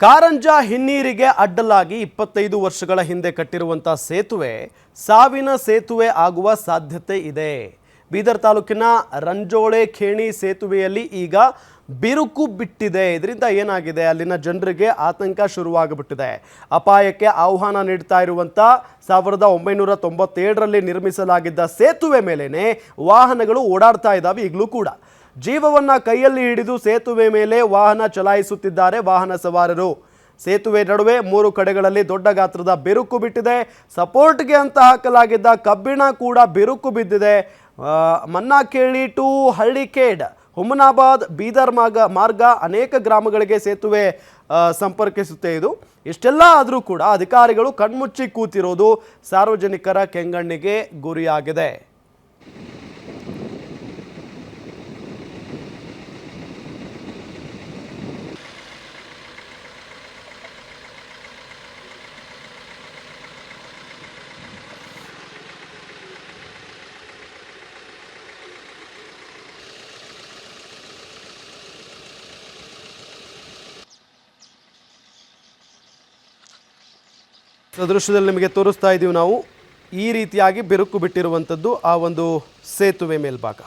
ಕಾರಂಜ ಹಿನ್ನೀರಿಗೆ ಅಡ್ಡಲಾಗಿ ಇಪ್ಪತ್ತೈದು ವರ್ಷಗಳ ಹಿಂದೆ ಕಟ್ಟಿರುವಂಥ ಸೇತುವೆ ಸಾವಿನ ಸೇತುವೆ ಆಗುವ ಸಾಧ್ಯತೆ ಇದೆ. ಬೀದರ್ ತಾಲೂಕಿನ ರಂಜೋಳೆ ಖೇಣಿ ಸೇತುವೆಯಲ್ಲಿ ಈಗ ಬಿರುಕು ಬಿಟ್ಟಿದೆ. ಇದರಿಂದ ಏನಾಗಿದೆ? ಅಲ್ಲಿನ ಜನರಿಗೆ ಆತಂಕ ಶುರುವಾಗಿಬಿಟ್ಟಿದೆ. ಅಪಾಯಕ್ಕೆ ಆಹ್ವಾನ ನೀಡ್ತಾ ಇರುವಂಥ ಸಾವಿರದ ಒಂಬೈನೂರ ತೊಂಬತ್ತೇಳರಲ್ಲಿ ನಿರ್ಮಿಸಲಾಗಿದ್ದ ಸೇತುವೆ ಮೇಲೇನೆ ವಾಹನಗಳು ಓಡಾಡ್ತಾ ಇದ್ದಾವೆ ಈಗಲೂ ಕೂಡ. ಜೀವವನ್ನ ಕೈಯಲ್ಲಿ ಹಿಡಿದು ಸೇತುವೆ ಮೇಲೆ ವಾಹನ ಚಲಾಯಿಸುತ್ತಿದ್ದಾರೆ ವಾಹನ ಸವಾರರು. ಸೇತುವೆ ನಡುವೆ ಮೂರು ಕಡೆಗಳಲ್ಲಿ ದೊಡ್ಡ ಗಾತ್ರದ ಬಿರುಕು ಬಿಟ್ಟಿದೆ. ಸಪೋರ್ಟ್ಗೆ ಅಂತ ಹಾಕಲಾಗಿದ್ದ ಕಬ್ಬಿಣ ಕೂಡ ಬಿರುಕು ಬಿದ್ದಿದೆ. ಮನ್ನಾ ಕೇಳಿ ಟು ಹಳ್ಳಿಕೇಡ್, ಹುಮನಾಬಾದ್, ಬೀದರ್ ಮಾರ್ಗ ಮಾರ್ಗ ಅನೇಕ ಗ್ರಾಮಗಳಿಗೆ ಸೇತುವೆ ಸಂಪರ್ಕಿಸುತ್ತೆ ಇದು. ಇಷ್ಟೆಲ್ಲ ಆದರೂ ಕೂಡ ಅಧಿಕಾರಿಗಳು ಕಣ್ಮುಚ್ಚಿ ಕೂತಿರೋದು ಸಾರ್ವಜನಿಕರ ಕೆಂಗಣ್ಣಿಗೆ ಗುರಿಯಾಗಿದೆ. ದೃಶ್ಯದಲ್ಲಿ ನಿಮಗೆ ತೋರಿಸ್ತಾ ಇದ್ದೀವಿ ನಾವು ಈ ರೀತಿಯಾಗಿ ಬಿರುಕು ಬಿಟ್ಟಿರುವಂಥದ್ದು ಆ ಒಂದು ಸೇತುವೆ ಮೇಲ್ಭಾಗ.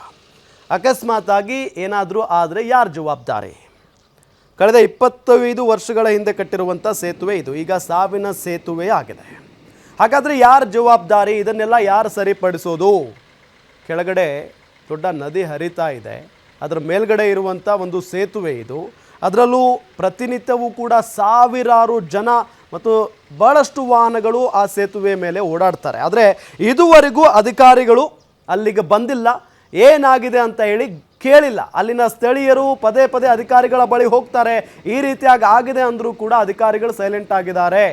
ಅಕಸ್ಮಾತ್ ಆಗಿ ಏನಾದರೂ ಆದರೆ ಯಾರು ಜವಾಬ್ದಾರಿ? ಕಳೆದ ಇಪ್ಪತ್ತೈದು ವರ್ಷಗಳ ಹಿಂದೆ ಕಟ್ಟಿರುವಂಥ ಸೇತುವೆ ಇದು. ಈಗ ಸಾವಿನ ಸೇತುವೆ ಆಗಿದೆ. ಹಾಗಾದರೆ ಯಾರು ಜವಾಬ್ದಾರಿ? ಇದನ್ನೆಲ್ಲ ಯಾರು ಸರಿಪಡಿಸೋದು? ಕೆಳಗಡೆ ದೊಡ್ಡ ನದಿ ಹರಿತಾ ಇದೆ. ಅದರ ಮೇಲ್ಗಡೆ ಇರುವಂಥ ಒಂದು ಸೇತುವೆ ಇದು. ಅದರಲ್ಲೂ ಪ್ರತಿನಿತ್ಯವೂ ಕೂಡ ಸಾವಿರಾರು ಜನ ಮತ್ತು ಬಹಳಷ್ಟು ವಾಹನಗಳು ಆ ಸೇತುವೆ ಮೇಲೆ ಓಡಾಡ್ತಾರೆ. ಆದರೆ ಇದುವರೆಗೂ ಅಧಿಕಾರಿಗಳು ಅಲ್ಲಿಗೆ ಬಂದಿಲ್ಲ. ಏನಾಗಿದೆ ಅಂತ ಹೇಳಿ ಕೇಳಿಲ್ಲ. ಅಲ್ಲಿನ ಸ್ಥಳೀಯರು ಪದೇ ಪದೇ ಅಧಿಕಾರಿಗಳ ಬಳಿ ಹೋಗ್ತಾರೆ. ಈ ರೀತಿಯಾಗಿ ಆಗಿದೆ ಅಂದರೂ ಕೂಡ ಅಧಿಕಾರಿಗಳು ಸೈಲೆಂಟ್ ಆಗಿದ್ದಾರೆ.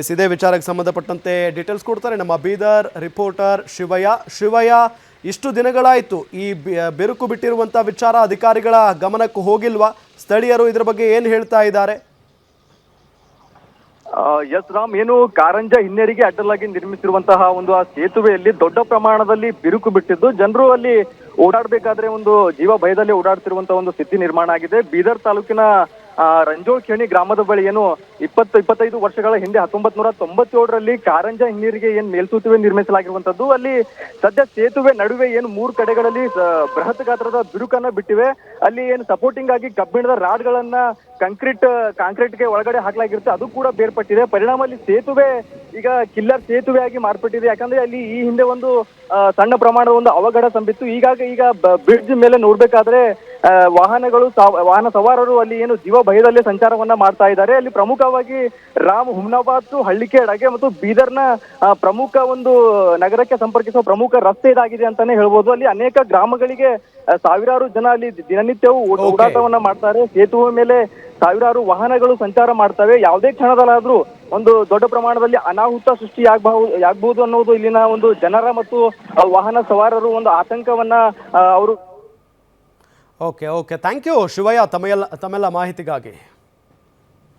ಎಸ್, ಇದೇ ವಿಚಾರಕ್ಕೆ ಸಂಬಂಧಪಟ್ಟಂತೆ ಡೀಟೇಲ್ಸ್ ಕೊಡ್ತಾರೆ ನಮ್ಮ ಬೀದರ್ ರಿಪೋರ್ಟರ್ ಶಿವಯ್ಯ. ಶಿವಯ್ಯ ಇಷ್ಟು ದಿನಗಳಾಯಿತು ಈ ಬೆರುಕು ಬಿಟ್ಟಿರುವಂಥ ವಿಚಾರ ಅಧಿಕಾರಿಗಳ ಗಮನಕ್ಕೆ ಹೋಗಿಲ್ವಾ? ಸ್ಥಳೀಯರು ಇದರ ಬಗ್ಗೆ ಏನು ಹೇಳ್ತಾ ಇದ್ದಾರೆ? ಎಸ್ ರಾಮ್, ಏನು ಕಾರಂಜ ಹಿನ್ನೀರಿಗೆ ಅಡ್ಡಲಾಗಿ ನಿರ್ಮಿಸಿರುವಂತಹ ಒಂದು ಆ ಸೇತುವೆಯಲ್ಲಿ ದೊಡ್ಡ ಪ್ರಮಾಣದಲ್ಲಿ ಬಿರುಕು ಬಿಟ್ಟಿದ್ದು, ಜನರು ಅಲ್ಲಿ ಓಡಾಡಬೇಕಾದ್ರೆ ಒಂದು ಜೀವ ಭಯದಲ್ಲಿ ಓಡಾಡ್ತಿರುವಂತಹ ಒಂದು ಸ್ಥಿತಿ ನಿರ್ಮಾಣ ಆಗಿದೆ. ಬೀದರ್ ತಾಲೂಕಿನ ಆ, ರಂಜೋಳ್ ಖೇಣಿ ಗ್ರಾಮದ ಬಳಿ ಏನು ಇಪ್ಪತ್ತು ಇಪ್ಪತ್ತೈದು ವರ್ಷಗಳ ಹಿಂದೆ ಹತ್ತೊಂಬತ್ ನೂರ ತೊಂಬತ್ತೇಳರಲ್ಲಿ ಕಾರಂಜ ಹಿನ್ನೀರಿಗೆ ಏನ್ ಮೇಲ್ಸೂತುವೆ ನಿರ್ಮಿಸಲಾಗಿರುವಂತದ್ದು. ಅಲ್ಲಿ ಸದ್ಯ ಸೇತುವೆ ನಡುವೆ ಏನು ಮೂರು ಕಡೆಗಳಲ್ಲಿ ಬೃಹತ್ ಗಾತ್ರದ ಬಿರುಕನ್ನ ಬಿಟ್ಟಿವೆ. ಅಲ್ಲಿ ಏನು ಸಪೋರ್ಟಿಂಗ್ ಆಗಿ ಕಬ್ಬಿಣದ ರಾಡ್ಗಳನ್ನ ಕಾಂಕ್ರೀಟ್ ಕಾಂಕ್ರೀಟ್ಗೆ ಒಳಗಡೆ ಹಾಕಲಾಗಿರುತ್ತೆ. ಅದು ಕೂಡ ಬೇರ್ಪಟ್ಟಿದೆ. ಪರಿಣಾಮ ಅಲ್ಲಿ ಸೇತುವೆ ಈಗ ಕಿಲ್ಲರ್ ಸೇತುವೆ ಆಗಿ ಮಾರ್ಪಟ್ಟಿದೆ. ಯಾಕಂದ್ರೆ ಅಲ್ಲಿ ಈ ಹಿಂದೆ ಒಂದು ಸಣ್ಣ ಪ್ರಮಾಣದ ಒಂದು ಅವಘಡ ಸಂಬಿತ್ತು. ಈಗಾಗ ಈಗ ಬ್ರಿಡ್ಜ್ ಮೇಲೆ ನೋಡ್ಬೇಕಾದ್ರೆ ವಾಹನಗಳು ವಾಹನ ಸವಾರರು ಅಲ್ಲಿ ಏನು ಜೀವ ಭಯದಲ್ಲೇ ಸಂಚಾರವನ್ನ ಮಾಡ್ತಾ ಇದ್ದಾರೆ. ಅಲ್ಲಿ ಪ್ರಮುಖವಾಗಿ ರಾಮ್ ಹುಮ್ನಾಬಾದ್ ಟು ಹಳ್ಳಿಕೇಡಗೆ ಮತ್ತು ಬೀದರ್ನ ಪ್ರಮುಖ ಒಂದು ನಗರಕ್ಕೆ ಸಂಪರ್ಕಿಸುವ ಪ್ರಮುಖ ರಸ್ತೆ ಇದಾಗಿದೆ ಅಂತಾನೆ ಹೇಳ್ಬೋದು. ಅಲ್ಲಿ ಅನೇಕ ಗ್ರಾಮಗಳಿಗೆ ಸಾವಿರಾರು ಜನ ಅಲ್ಲಿ ದಿನನಿತ್ಯವೂ. ಓಡಾಟವನ್ನ ಮಾಡ್ತಾರೆ. ಸೇತುವೆ ಮೇಲೆ ಸಾವಿರಾರು ವಾಹನಗಳು ಸಂಚಾರ ಮಾಡ್ತವೆ. ಯಾವುದೇ ಕ್ಷಣದಲ್ಲಾದ್ರೂ ಒಂದು ದೊಡ್ಡ ಪ್ರಮಾಣದಲ್ಲಿ ಅನಾಹುತ ಸೃಷ್ಟಿಯಾಗಬಹುದು ಆಗ್ಬಹುದು ಅನ್ನೋದು ಇಲ್ಲಿನ ಒಂದು ಜನರ ಮತ್ತು ವಾಹನ ಸವಾರರು ಒಂದು ಆತಂಕವನ್ನ ಅವರು okay okay thank you Shivayya ತಮ್ಮೆಲ್ಲ ತಮ್ಮೆಲ್ಲ ಮಾಹಿತಿಗಾಗಿ.